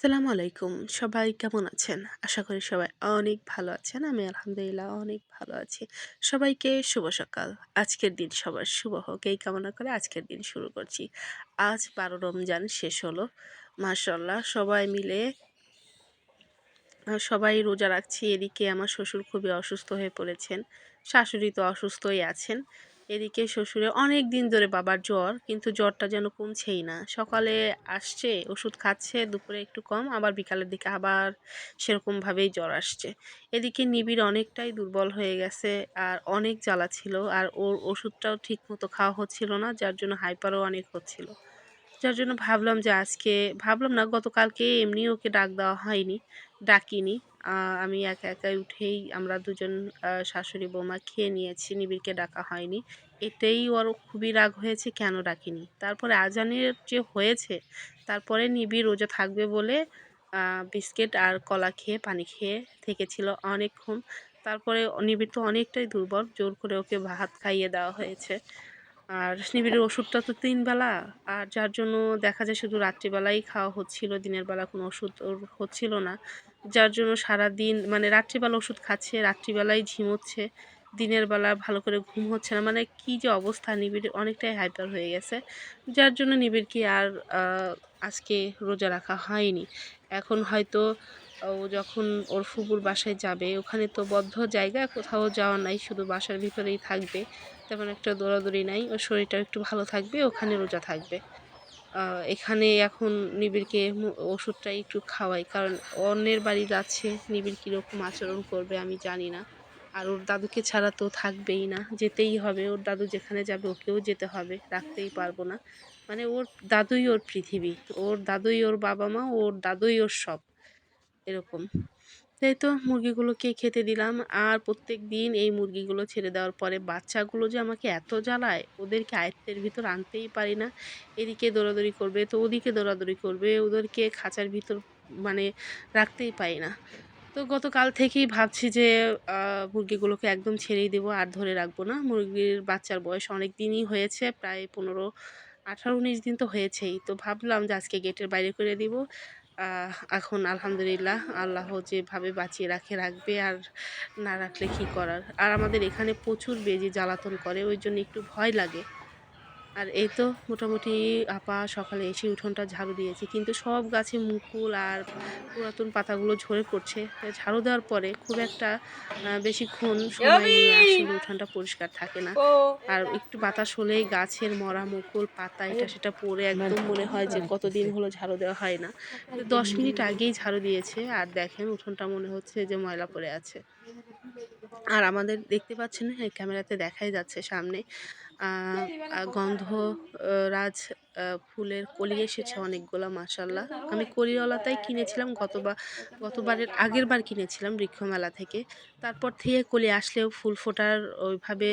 আসসালামু আলাইকুম। সবাই কেমন আছেন? আশা করি সবাই অনেক ভালো আছেন। আমি আলহামদুলিল্লাহ অনেক ভালো আছি। সবাইকে শুভ সকাল। আজকের দিন সবার শুভ হোক। এই কামনা করে আজকের দিন শুরু করছি। আজ বারো রমজান, শেষ হলো। মাশাল্লাহ সবাই মিলে সবাই রোজা রাখছি। এদিকে আমার শ্বশুর খুবই অসুস্থ হয়ে পড়েছেন। শাশুড়ি তো অসুস্থই আছেন। এদিকে শ্বশুরে অনেক দিন ধরে বাবার জ্বর, কিন্তু জ্বরটা যেন কমছেই না। সকালে আসছে, ওষুধ খাচ্ছে, দুপুরে একটু কম, আবার বিকালের দিকে আবার সেরকমভাবেই জ্বর আসছে। এদিকে নিবিড় অনেকটাই দুর্বল হয়ে গেছে, আর অনেক জ্বালা ছিল, আর ওর ওষুধটাও ঠিক মতো খাওয়া হচ্ছিল না, যার জন্য হাইপারও অনেক হচ্ছিল। যার জন্য ভাবলাম যে আজকে, ভাবলাম না গতকালকে এমনি ওকে ডাক দেওয়া হয়নি, ডাকিনি। আমি একা একাই উঠেই আমরা দুজন শাশুড়ি বৌমা খেয়ে নিয়েছি, নিবিড়কে ডাকা হয়নি। এটাই ওর খুবই রাগ হয়েছে, কেন ডাকিনি? তারপরে আজানের যে হয়েছে, তারপরে নিবিড় রোজা থাকবে বলে বিস্কিট আর কলা খেয়ে, পানি খেয়ে থেকেছিল অনেকক্ষণ। তারপরে নিবিড় তো অনেকটাই দুর্বল, জোর করে ওকে ভাত খাইয়ে দেওয়া হয়েছে। আর নিবিড়ের ওষুধটা তো তিন বেলা। আর যার জন্য দেখা যায় শুধু রাত্রিবেলাই খাওয়া হচ্ছিল, দিনের বেলা কোনো ওষুধ ওর হচ্ছিল না। যার জন্য সারা দিন মানে রাত্রিবেলা ওষুধ খাচ্ছে রাত্রিবেলায় ঝিমোচ্ছে দিনের বেলা ভালো করে ঘুম হচ্ছে না। মানে কি যে অবস্থা, নিবিড় অনেকটাই হাইপার হয়ে গেছে। যার জন্য নিবিড়কে আর আজকে রোজা রাখা হয়নি। এখন হয়তো ও যখন ওর ফুপুর বাসায় যাবে, ওখানে তো বদ্ধ জায়গা, কোথাও যাওয়া নাই, শুধু বাসার ভিতরেই থাকবে। তেমন একটা দৌড়াদৌড়ি নাই, ওর শরীরটা একটু ভালো থাকবে, ওখানে রোজা থাকবে। এখানে এখন নিবিড়কে ওষুধটা একটু খাওয়াই, কারণ অন্যের বাড়ি যাচ্ছে, নিবিড় কীরকম আচরণ করবে আমি জানি না। আর ওর দাদুকে ছাড়া তো থাকবেই না, যেতেই হবে, ওর দাদু যেখানে যাবে, ওকেও যেতে হবে, রাখতেই পারব না। মানে ওর দাদুই ওর পৃথিবী, ওর দাদুই ওর বাবা মা, ওর দাদুই ওর সব। এরকম। তাই তো মুরগিগুলোকে খেতে দিলাম? আর প্রত্যেক দিন এই মুরগিগুলো ছেড়ে দেওয়ার পরে বাচ্চাগুলো যে আমাকে এত জ্বালায়, ওদেরকে আয়ত্তের ভিতর আনতেই পারি না। এদিকে দৌড়াদৌড়ি করবে, তো ওদিকে দৌড়াদৌড়ি করবে, ওদেরকে খাঁচার ভিতর মানে রাখতেই পারি না। তো গতকাল থেকেই ভাবছি যে মুরগিগুলোকে একদম ছেড়েই দেবো, আর ধরে রাখব না। মুরগির বাচ্চার বয়স অনেক দিনই হয়েছে, প্রায় পনেরো, আঠারো, উনিশ দিন তো হয়েছেই। তো ভাবলাম যে আজকে গেটের বাইরে করে দিব। এখন আলহামদুলিল্লাহ আল্লাহ যেভাবে বাঁচিয়ে রাখে, রাখবে আর না রাখলে কী করার? আর আমাদের এখানে প্রচুর বেজি জ্বালাতন করে, ওই জন্য একটু ভয় লাগে। আর এই তো মোটামুটি আপা সকালে এসে উঠোনটা ঝাড়ু দিয়েছি। কিন্তু সব গাছে মুকুল আর পুরাতন পাতাগুলো ঝরে পড়ছে। ঝাড়ু দেওয়ার পরে খুব একটা বেশিক্ষণ সময় নিয়ে আসলে উঠোনটা পরিষ্কার থাকে না। আর একটু বাতাস হলেই গাছের মরা মুকুল পাতা এটা সেটা পরে একদম মনে হয় যে কতদিন হলো ঝাড়ু দেওয়া হয় না। দশ মিনিট আগেই ঝাড়ু দিয়েছে আর দেখেন উঠোনটা মনে হচ্ছে যে ময়লা পড়ে আছে। আর আমাদের দেখতে পাচ্ছেন ক্যামেরাতে দেখাই যাচ্ছে সামনে। গন্ধ রাজ ফুলের কলি এসেছে অনেকগুলো মাসাল্লাহ আমি কলিওয়ালাতাই কিনেছিলাম গতবার গতবারের আগের বার কিনেছিলাম বৃক্ষমেলা থেকে। তারপর থেকে কলি আসলেও ফুল ফোটার ওইভাবে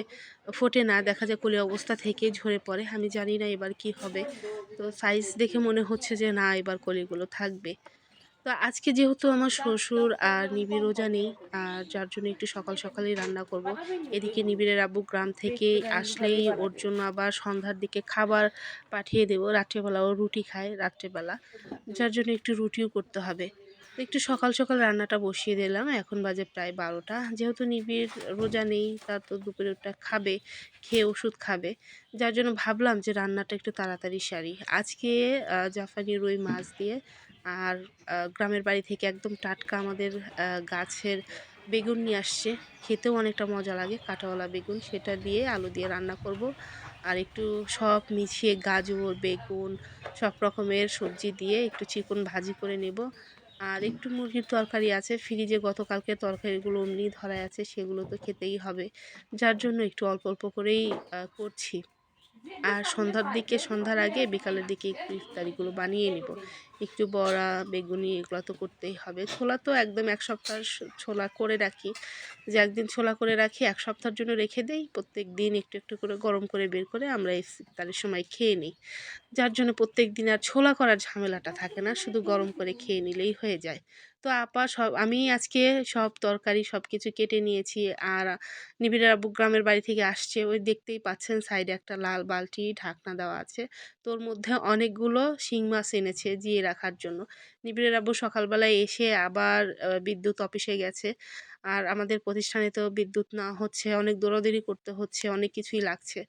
ফোটে না, দেখা যায় কলি অবস্থা থেকে ঝরে পড়ে, আমি জানি না এবার কি হবে। তো সাইজ দেখে মনে হচ্ছে যে না, এবার কলিগুলো থাকবে। তো আজকে যেহেতু আমার শ্বশুর আর নিবিড় রোজা নেই, আর যার জন্য একটু সকাল সকালেই রান্না করব। এদিকে নিবিড়ের আব্বু গ্রাম থেকে আসলেই ওর জন্য আবার সন্ধ্যার দিকে খাবার পাঠিয়ে দেবো। রাত্রেবেলা ও রুটি খায় রাত্রেবেলা, যার জন্য একটু রুটিও করতে হবে। একটু সকাল সকাল রান্নাটা বসিয়ে দিলাম, এখন বাজে প্রায় বারোটা। যেহেতু নিবিড় রোজা নেই, তার তো দুপুরে ওটা খাবে, খেয়ে ওষুধ খাবে। যার জন্য ভাবলাম যে রান্নাটা একটু তাড়াতাড়ি সারি। আজকে জাফানি রুই মাছ দিয়ে আর গ্রামের বাড়ি থেকে একদম টাটকা আমাদের গাছের বেগুন নিয়ে আসছে। খেতেও অনেকটা মজা লাগে কাঁটাওয়ালা বেগুন। সেটা দিয়ে আলু দিয়ে রান্না করব। আর একটু সব মিশিয়ে গাজর, বেগুন, সব রকমের সবজি দিয়ে একটু চিকন ভাজি করে নেব। আর একটু মুরগির তরকারি আছে। ফ্রিজে গতকালকে তরকারিগুলো অমনি ধরা আছে, সেগুলো তো খেতেই হবে। যার জন্য একটু অল্প অল্প করেই করছি। আর সন্ধ্যার দিকে, সন্ধ্যার আগে বিকালের দিকে একটু ইফতারিগুলো বানিয়ে নিব। একটু বড়া, বেগুনি এগুলো তো করতেই হবে। ছোলা তো একদম এক সপ্তাহ ছোলা করে রাখি। যে একদিন ছোলা করে রাখি, এক সপ্তাহের জন্য রেখে দেই। প্রত্যেক দিন একটু একটু করে গরম করে বের করে আমরা ইফতারের সময় খেয়ে নিই। যার জন্য প্রত্যেক দিন আর ছোলা করার ঝামেলাটা থাকে না। শুধু গরম করে খেয়ে নিলেই হয়ে যায়। তো আপা সব, আমি আজকে সব তরকারি সব কিছু কেটে নিয়েছি। আর নিবিড়ের আব্বু গ্রামের বাড়ি থেকে আসছে। ওই দেখতেই পাচ্ছেন সাইডে একটা লাল বালতি ঢাকনা দেওয়া আছে। তোর মধ্যে অনেকগুলো শিং মাছ এনেছে জিয়ে রাখার জন্য। নিবিড়ের আব্বু সকালবেলায় এসে আবার বিদ্যুৎ অফিসে গেছে। আর আমাদের প্রতিষ্ঠানে তো বিদ্যুৎ না হচ্ছে, অনেক দৌড়াদৌড়ি করতে হচ্ছে, অনেক কিছুই লাগছে।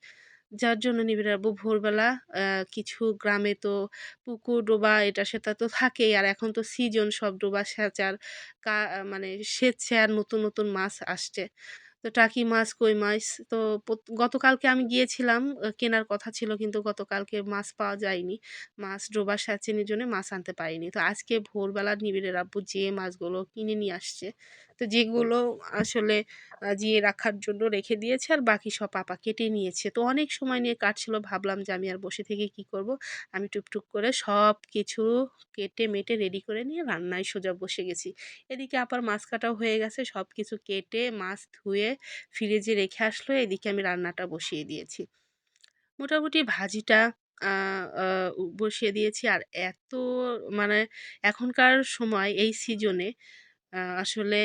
যার জন্য নিবিড় আব্বু ভোরবেলা কিছু গ্রামে তো পুকুর ডোবা, এটা সেটা তো থাকেই। আর এখন তো সিজন, সব ডোবা সেচার কা মানে সেচছে আর নতুন নতুন মাছ আসছে। তো টাকি মাছ, কই মাছ, তো গতকালকে আমি গিয়েছিলাম কেনার কথা ছিল কিন্তু গতকালকে মাছ পাওয়া যায়নি। মাছ ডোবা সেচেনির জন্য মাছ আনতে পারিনি। তো আজকে ভোরবেলা নিবিড়ের আব্বু যে মাছগুলো কিনে নিয়ে আসছে তো যেগুলো আসলে জিয়ে রাখার জন্য রেখে দিয়েছে আর বাকি সব পাপা কেটে নিয়েছে। তো অনেক সময় নিয়ে কাটছিল, ভাবলাম যে আমি আর বসে থেকে কি করব? আমি টুকটুক করে সব কিছু কেটে মেটে রেডি করে নিয়ে রান্নায় সোজা বসে গেছি। এদিকে আবার মাছ কাটাও হয়ে গেছে, সব কিছু কেটে মাছ ধুয়ে ফ্রিজে রেখে আসলো, এদিকে আমি রান্নাটা বসিয়ে দিয়েছি। মোটামুটি ভাজিটা বসিয়ে দিয়েছি আর এত মানে এখনকার সময়, এই সিজনে আসলে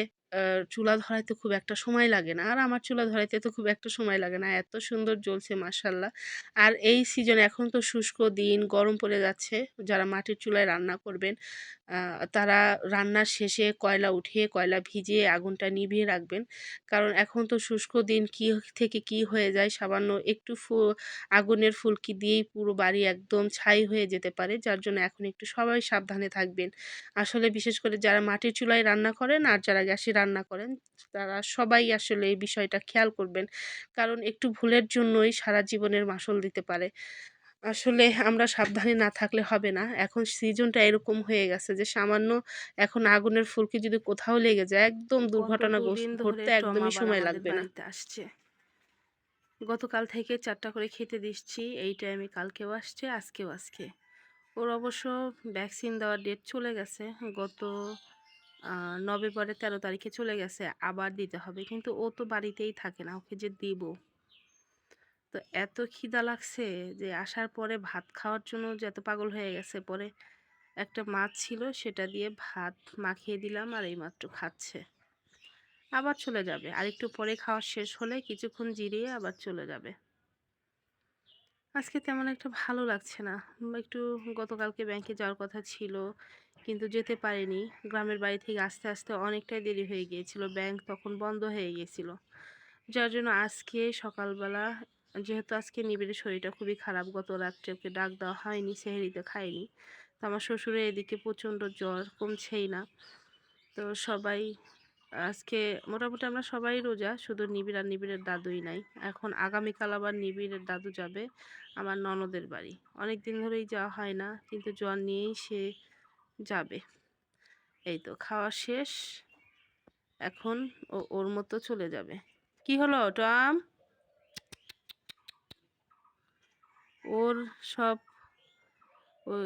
চুলা ধরাইতে খুব একটা সময় লাগে না। আর আমার চুলা ধরাইতে তো খুব একটা সময় লাগে না। এত সুন্দর জ্বলছে মাসাল্লাহ আর এই সিজন এখন তো শুষ্ক দিন, গরম পড়ে যাচ্ছে। যারা মাটির চুলায় রান্না করবেন তারা রান্নার শেষে কয়লা উঠিয়ে, কয়লা ভিজিয়ে আগুনটা নিভিয়ে রাখবেন। কারণ এখন তো শুষ্ক দিন, কি থেকে কি হয়ে যায় সামান্য একটু ফু, আগুনের ফুলকি দিয়েই পুরো বাড়ি একদম ছাই হয়ে যেতে পারে। যার জন্য এখন একটু সবাই সাবধানে থাকবেন। আসলে বিশেষ করে যারা মাটির চুলায় রান্না করেন আর যারা গ্যাসে রান্না করেন তারা সবাই আসলে এই বিষয়টা খেয়াল করবেন। কারণ একটু ভুলের জন্যই সারা জীবনের মাসুল দিতে পারে। আসলে আমরা সাবধানে না থাকলে হবে না। এখন সিজনটা এরকম হয়ে গেছে যে সামান্য এখন আগুনের ফুলকি যদি কোথাও লেগে যায় একদম দুর্ঘটনা ঘটতে একদমই সময় লাগবে না। আসছে। গতকাল থেকে চারটা করে খেতে দিচ্ছি এই টাইমে কালকেও আসছে আজকেও আজকে। ওর অবশ্য ভ্যাকসিন দেওয়ার ডেট চলে গেছে। গত নভেম্বরের তেরো তারিখে চলে গেছে, আবার দিতে হবে। কিন্তু ও তো বাড়িতেই থাকে না, ওকে যে দিব। তো এত খিদা লাগছে যে আসার পরে ভাত খাওয়ার জন্য যে এত পাগল হয়ে গেছে, পরে একটা মাছ ছিল, সেটা দিয়ে ভাত মাখিয়ে দিলাম আর এইমাত্র খাচ্ছে। আবার চলে যাবে। আর একটু পরে খাওয়া শেষ হলে কিছুক্ষণ জিরিয়ে আবার চলে যাবে। আজকে তেমন একটা ভালো লাগছে না। একটু গতকালকে ব্যাংকে যাওয়ার কথা ছিল, কিন্তু যেতে পারিনি। গ্রামের বাড়ি থেকে আস্তে আস্তে অনেকটাই দেরি হয়ে গিয়েছিল। ব্যাংক তখন বন্ধ হয়ে গিয়েছিল। যার জন্য আজকে সকালবেলা, যেহেতু আজকে নিবিড়ের শরীরটা খুবই খারাপ, গত রাত্রে ওকে ডাক দেওয়া হয়নি সেহেরিতে খায়নি। তো আমার শ্বশুরের এদিকে প্রচণ্ড জ্বর, কমছেই না। তো সবাই আজকে মোটামুটি আমরা সবাই রোজা, শুধু নিবিড় আর নিবিড়ের দাদুই নাই। এখন আগামীকাল আবার নিবিড়ের দাদু যাবে আমার ননদের বাড়ি। অনেক দিন ধরেই যাওয়া হয় না, কিন্তু জ্বর নিয়েই সে যাবে। এই তো খাওয়া শেষ, এখন ও ওর মতো চলে যাবে। কি হলো টম ওর সব ওই